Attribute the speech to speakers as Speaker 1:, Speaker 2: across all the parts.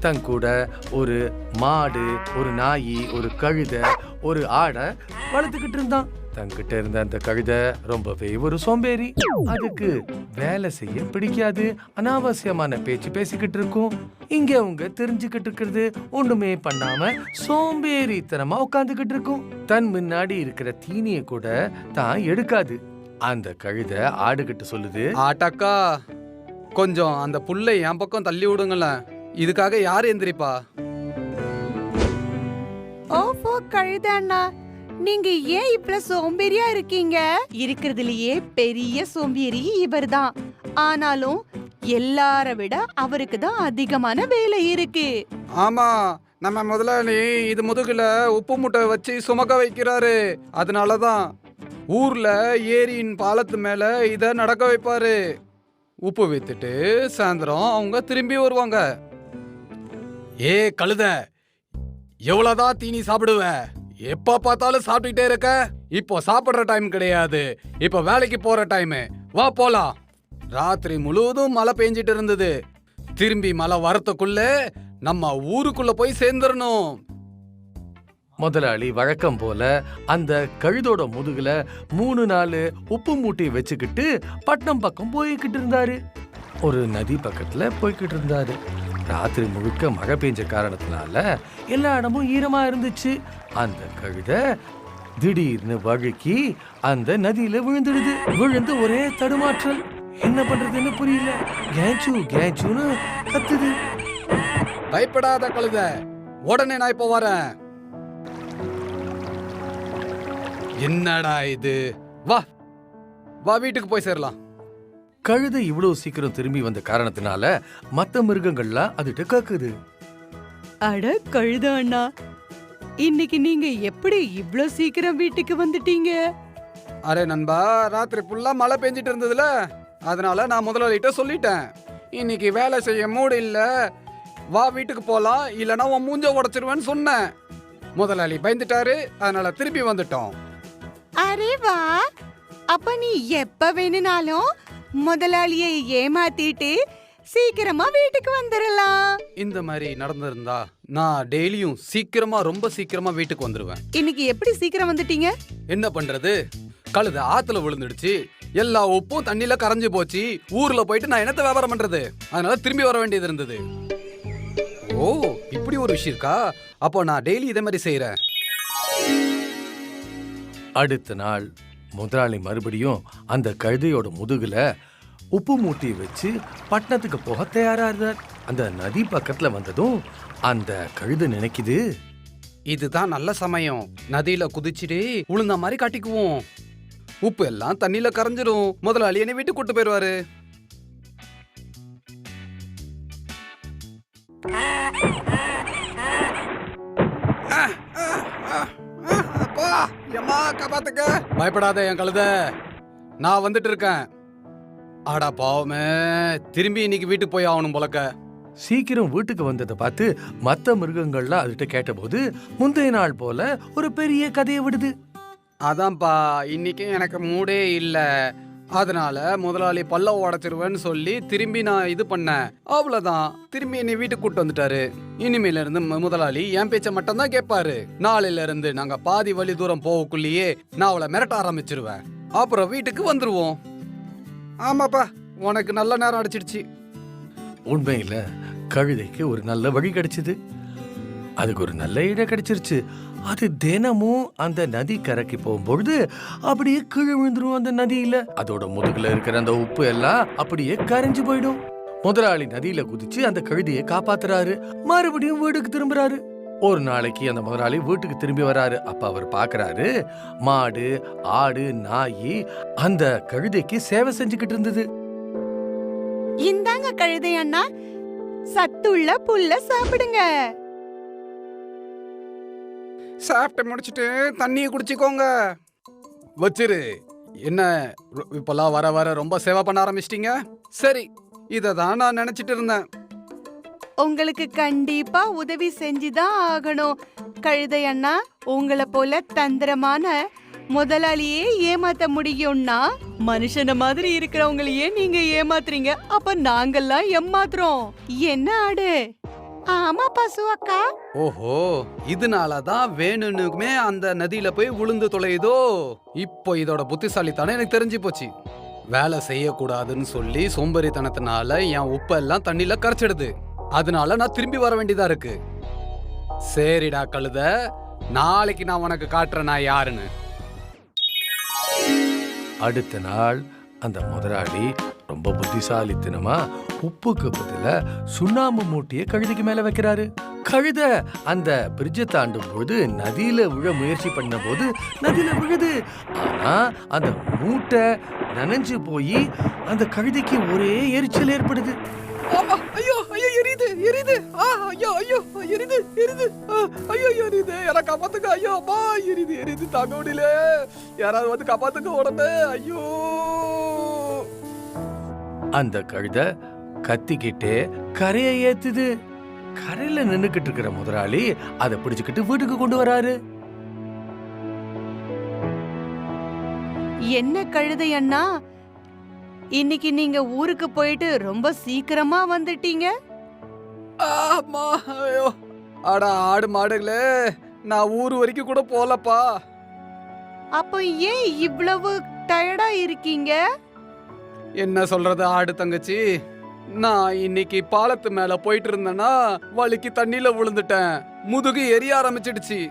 Speaker 1: தன் கூட ஒரு மாடு ஒரு நாய் ஒரு கழுதை ஒரு ஆடை வளர்த்துக்கிட்டு இருந்தான். தங்கிட்ட இருந்த அந்த கழுதை ரொம்பவே ஒரு சோம்பேறி. அதுக்கு வேலை செய்ய பிடிக்காது அனாவசியமான பேச்சு பேசிக்கிட்டு இருக்கும். இங்க அவங்க தெரிஞ்சுக்கிட்டு இருக்கிறது ஒண்ணுமே பண்ணாம சோம்பேறித்தனமா உட்காந்துக்கிட்டு இருக்கும். தன் முன்னாடி இருக்கிற தீனியை கூட தான் எடுக்காது. அந்த கழுதை ஆடுகிட்ட சொல்லுது
Speaker 2: ஆட்டாக்கா கொஞ்சம் அந்த புல்லை என் பக்கம் தள்ளி விடுங்களேன். இதுக்காக யார் எந்திரிப்பா?
Speaker 3: ஓஃபோ கழுத அண்ணா நீங்க ஏன் இப்படி சோம்பேறியா இருக்கீங்க? இருக்கிறதுலயே பெரிய சோம்பேறி இவர்தான். ஆனாலும் எல்லார விட அவருக்கு தான் அதிகமான வேலை இருக்கு.
Speaker 2: ஆமா நம்ம முதலாளி இது முதுகுல உப்பு மூட்டை வச்சு சுமக்க வைக்கிறாரு. அதனாலதான் ஊர்ல ஏரியின் பாலத்து மேல இத நடக்க வைப்பாரு. உப்பு வித்துட்டு சாயந்தரம் அவங்க திரும்பி வருவாங்க. ஏ கழுத. எவ்வளவுதான் தீனி சாப்பிடுவ? எப்ப பார்த்தாலும் சாப்பிட்டுட்டே இருக்க? இப்போ சாப்பிடுற டைம் கிடையாது. இப்போ வேலைக்கு போற டைம் வா போலாம். ராத்திரி முழுவதும் மழை பெஞ்சிட்டு இருந்தது. திரும்பி மழை வரத்துக்குள்ள நம்ம ஊருக்குள்ள போய் சேர்ந்துடணும்
Speaker 1: முதலாளி வழக்கம் போல அந்த கழுதோட முதுகுல மூணு நாலு உப்பு மூட்டையை வச்சுக்கிட்டு பட்னம் பக்கம் போய்கிட்டு இருந்தாரு. ஒரு நதி பக்கத்துல போய்கிட்டு இருந்தாரு. ராத்திரி முழுக்க மழை பெஞ்ச காரணத்தினால எல்லா இடமும் ஈரமா இருந்துச்சு. அந்த கழுதை திடீர்னு வழுக்கி அந்த நதியில விழுந்துடுது. விழுந்து ஒரே தடுமாற்றல் என்ன பண்றதுன்னு புரியல. கேச்சு கேச்சுன்னு கத்துது.
Speaker 2: பயப்படாத கழுத. உடனே நான் இப்போ வரேன். என்னடா இது? வா. வா வீட்டுக்கு போய் சேரலாம்.
Speaker 1: கழுதை இவ்வளவு சீக்கிரம் திரும்பி வந்த காரணத்தினால மத்த மிருகங்கள்லாம் அதுகிட்ட கக்குது.
Speaker 3: அட கழுத அண்ணா இன்னைக்கு நீங்க எப்படி இவ்ளோ சீக்கிரம் வீட்டுக்கு வந்துட்டீங்க?
Speaker 2: அரே நண்பா ராத்திரி ஃபுல்லா மழை பெஞ்சிட்டு இருந்ததுல அதனால நான் முதலாளிகிட்ட சொல்லிட்டேன். இன்னைக்கு வேலை செய்ய மூடு இல்ல வா வீட்டுக்கு போலாம் இல்லனா உன் மூஞ்ச உடைச்சிருவேன்னு சொன்னேன். முதலாளி பயந்துட்டாரு அதனால திருப்பி வந்துட்டோம்.
Speaker 3: அரே வா அப்ப நீ எப்ப வேணும்னாலும் முதலாளியை ஏமாத்திட்டு சீக்கிரமா வீட்டுக்கு வந்துடலாம்
Speaker 2: இந்த மாதிரி நடந்திருந்தா நான் டெய்லியும் சீக்கிரமா ரொம்ப சீக்கிரமா வீட்டுக்கு வந்துருவேன்.
Speaker 3: இன்னைக்கு எப்படி சீக்கிரம் வந்துட்டீங்க?
Speaker 2: என்ன பண்றது? கழுத ஆத்துல விழுந்துடுச்சு. எல்லா உப்பும் தண்ணியில கரைஞ்சு போச்சு. ஊர்ல போயிட்டு நான் என்னத்த வியாபாரம் பண்றது? அதனால திரும்பி வர வேண்டியது இருந்தது. ஓ இப்படி ஒரு விஷயம் இருக்கா? அப்போ நான் டெய்லி இதே மாதிரி செய்யறேன்
Speaker 1: அடுத்த நாள் முதலாளி மறுபடியும் அந்த கழுதையோட முதுகுல உப்பு மூட்டி வச்சு பட்டணத்துக்கு போக தயாராகிறார். அந்த நதி பக்கத்துல வந்ததும் அந்த கழுது நினைக்குது
Speaker 2: இதுதான் நல்ல சமயம். நதியில குதிச்சுட்டு உளுந்த மாதிரி காட்டிக்குவோம். உப்பு எல்லாம் தண்ணியில கரைஞ்சிரும். முதலாளி என்னை வீட்டுக்கு கூட்டு போயிருவாரு பயப்படாத என் கழுத. நான் வந்துட்டு இருக்கேன். ஆடா பாவமே. திரும்பி இன்னைக்கு வீட்டுக்கு போய் ஆகணும் போலக்க.
Speaker 1: சீக்கிரம் வீட்டுக்கு வந்ததை பார்த்து மத்த மிருகங்கள்லாம் அதுகிட்ட கேட்டபோது முந்தைய நாள் போல ஒரு பெரிய கதையை விடுது.
Speaker 2: அதான்ப்பா இன்னைக்கு எனக்கு மூடே இல்ல. அதனால முதலாளி பல்லவ உடச்சிருவேன்னு சொல்லி திரும்பி நான் இது பண்ணேன். அவ்வளவுதான். திரும்பி என்னை வீட்டுக்கு கூட்டு வந்துட்டாரு. இனிமேல இருந்து முதலாளி என் பேச்ச மட்டும் தான் கேட்பாரு. நாளையில இருந்து நாங்க பாதி வழி தூரம் போகக்குள்ளேயே நான் அவளை மிரட்ட ஆரம்பிச்சிருவேன். அப்புறம் வீட்டுக்கு வந்துருவோம். ஆமாப்பா உனக்கு நல்ல நேரம் அடிச்சிடுச்சு.
Speaker 1: உண்மையில கழுதைக்கு ஒரு நல்ல வழி கிடைச்சது. அதுக்கு ஒரு நல்ல இடம் கிடைச்சிருச்சு. அது தினமும் அந்த நதி கரைக்கு போகும்பொழுது அப்படியே கீழே விழுந்துரும் அந்த நதியில. அதோட முதுகுல இருக்கிற அந்த உப்பு எல்லாம் அப்படியே கரைஞ்சு போயிடும். முதலாளி நதியில குதிச்சு அந்த கழுதையை காப்பாத்துறாரு. மறுபடியும் வீட்டுக்கு திரும்புறாரு. ஒரு நாளைக்கு அந்த முதலாளி வீட்டுக்கு திரும்பி வராரு. அப்ப அவர் பாக்குறாரு மாடு ஆடு நாய் அந்த கழுதைக்கு சேவை செஞ்சுக்கிட்டு இருந்தது.
Speaker 3: இந்தாங்க கழுதை அண்ணா. சத்துள்ள புல்ல சாப்பிடுங்க.
Speaker 2: சாப்பிட்டு முடிச்சிட்டு தண்ணியை குடிச்சுக்கோங்க. வச்சிரு. என்ன இப்பெல்லாம் வர வர ரொம்ப சேவை பண்ண ஆரம்பிச்சிட்டீங்க? சரி இதை தான் நான் நினைச்சிட்டு இருந்தேன்.
Speaker 3: உங்களுக்கு கண்டிப்பா உதவி செஞ்சுதான் ஆகணும். கழுதை அண்ணா உங்களை போல தந்திரமான முதலாளியே ஏமாத்த முடியும்னா மனுஷன மாதிரி இருக்கிறவங்களையே நீங்க ஏமாத்துறீங்க. அப்ப நாங்கெல்லாம் ஏமாத்துறோம். என்ன ஆடு? ஆமா பசு அக்கா
Speaker 2: ஓஹோ இதனால தான் வேணும்னுமே அந்த நதியில போய் விழுந்து தொலையுதோ? இப்போ இதோட புத்திசாலித்தனம் எனக்கு தெரிஞ்சு போச்சு. வேலை செய்யக்கூடாதுன்னு சொல்லி சோம்பேறித்தனத்தினால என் உப்பெல்லாம் தண்ணியில கரைச்சிடுது. அதனால நான் திரும்பி வர வேண்டியதா இருக்கு. சரிடா கழுத நாளைக்கு நான் உனக்கு காட்டுறேன் நான் யாருன்னு.
Speaker 1: அடுத்த நாள் அந்த முதலாளி ரொம்ப புத்திசாலித்தனமா உப்புக்கு பதிலா சுண்ணாம்பு மூட்டையை கழுதைக்கு மேல வைக்கிறாரு. கழுத அந்த பிரிட்ஜை தாண்டும் போது நதியில விழ முயற்சி பண்ண போது நதியில விழுது. ஆனா அந்த மூட்டை நனைஞ்சு போய் அந்த கழுதைக்கு ஒரே எரிச்சல் ஏற்படுது.
Speaker 2: ஐயோ ஐயோ எரியுது எரியுது. ஐயோ ஐயோ எரியுது எரியுது. ஐயோ எரியுது. யாரா காப்பாத்துங்க ஐயோ அம்மா எரியுது எரியுது தாங்க முடியல யாராவது வந்து காப்பாத்துங்க உடனே ஐயோ.
Speaker 1: அந்த கழுதை கத்திக்கிட்டே கரையை ஏத்துது. கரையில நின்னுக்கிட்டு இருக்கிற முதலாளி அதை பிடிச்சுக்கிட்டு வீட்டுக்கு கொண்டு வராரு.
Speaker 3: என்ன கழுதை அண்ணா? இன்னைக்கு நீங்க ஊருக்கு போயிட்டு ரொம்ப சீக்கிரமா வந்துட்டீங்க.
Speaker 2: ஆமா ஐயோ. அட ஆடு மாடுகளே நான் ஊர் வரைக்கும் கூட போலப்பா
Speaker 3: அப்போ ஏன் இவ்வளவு டயர்டா இருக்கீங்க?
Speaker 2: என்ன சொல்றது ஆடு தங்கச்சி? நான் இன்னைக்கு பாலத்து மேல போயிட்டு இருந்தேன்னா வலிக்கு தண்ணியில விழுந்துட்டேன். முதுகு எரிய ஆரம்பிச்சிடுச்சு.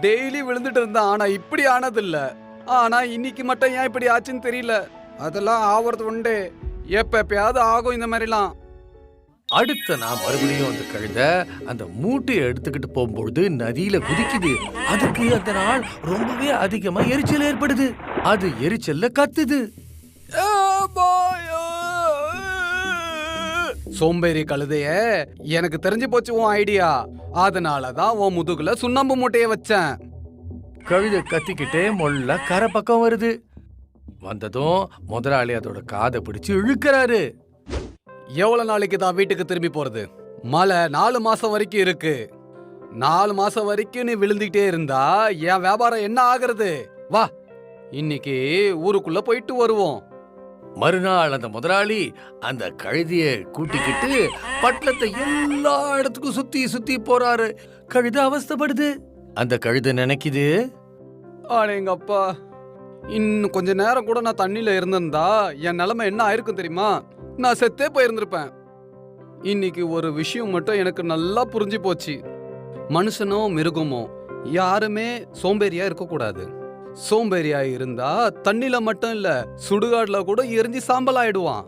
Speaker 2: டெய்லி விழுந்துட்டு இருந்தேன் ஆனா இப்படி ஆனதில்ல. ஆனா இன்னைக்கு மட்டும் ஏன் இப்படி ஆச்சுன்னு தெரியல. அதெல்லாம் ஆவறது உண்டு. எப்ப எப்பயாவது ஆகும் இந்த மாதிரிலாம்.
Speaker 1: அடுத்த நான் மறுபடியும் அந்த கழுத அந்த மூட்டையை எடுத்துக்கிட்டு போகும்பொழுது நதியில குதிக்குது. அதுக்கு அந்த நாள் ரொம்பவே அதிகமா எரிச்சல் ஏற்படுது. அது எரிச்சல்ல கத்துது.
Speaker 2: சோம்பேறி கழுதைய எனக்கு தெரிஞ்சு போச்சு உன் ஐடியா அதனால தான் உன் முதுகுல சுண்ணாம்பு மூட்டைய வச்சேன்.
Speaker 1: கழுதை கத்திக்கிட்டே மொள்ள கரை பக்கம் வருது. வந்ததும் முதலாளி அதோட காதை பிடிச்சு இழுக்கிறாரு.
Speaker 2: எவ்வளவு நாளைக்கு தான் வீட்டுக்கு திரும்பி போறது? மழை நாலு மாசம் வரைக்கும் இருக்கு. நாலு மாசம் வரைக்கும் நீ விழுந்துகிட்டே இருந்தா என் வியாபாரம் என்ன ஆகுறது? வா இன்னைக்கு ஊருக்குள்ள போயிட்டு வருவோம்.
Speaker 1: மறுநாள் அந்த முதலாளி அந்த கழுதிய கூட்டிக்கிட்டு பட்டணத்தை எல்லா இடத்துக்கும் சுத்தி சுத்தி போறாரு. கழுதை அவஸ்தைப்படுது அந்த கழுதை நினைக்குது
Speaker 2: ஆனா எங்க அப்பா இன்னும் கொஞ்ச நேரம் கூட நான் தண்ணியில இருந்திருந்தா என் நிலைமை என்ன ஆயிருக்கும் தெரியுமா? நான் செத்தே போயிருந்திருப்பேன். இன்னைக்கு ஒரு விஷயம் மட்டும் எனக்கு நல்லா புரிஞ்சு போச்சு. மனுஷனோ மிருகமோ யாருமே சோம்பேறியா இருக்கக்கூடாது. சோம்பேறியா இருந்தா தண்ணில மட்டும் இல்ல சுடுகாடுல கூட எரிஞ்சு சாம்பல் ஆயிடுவான்.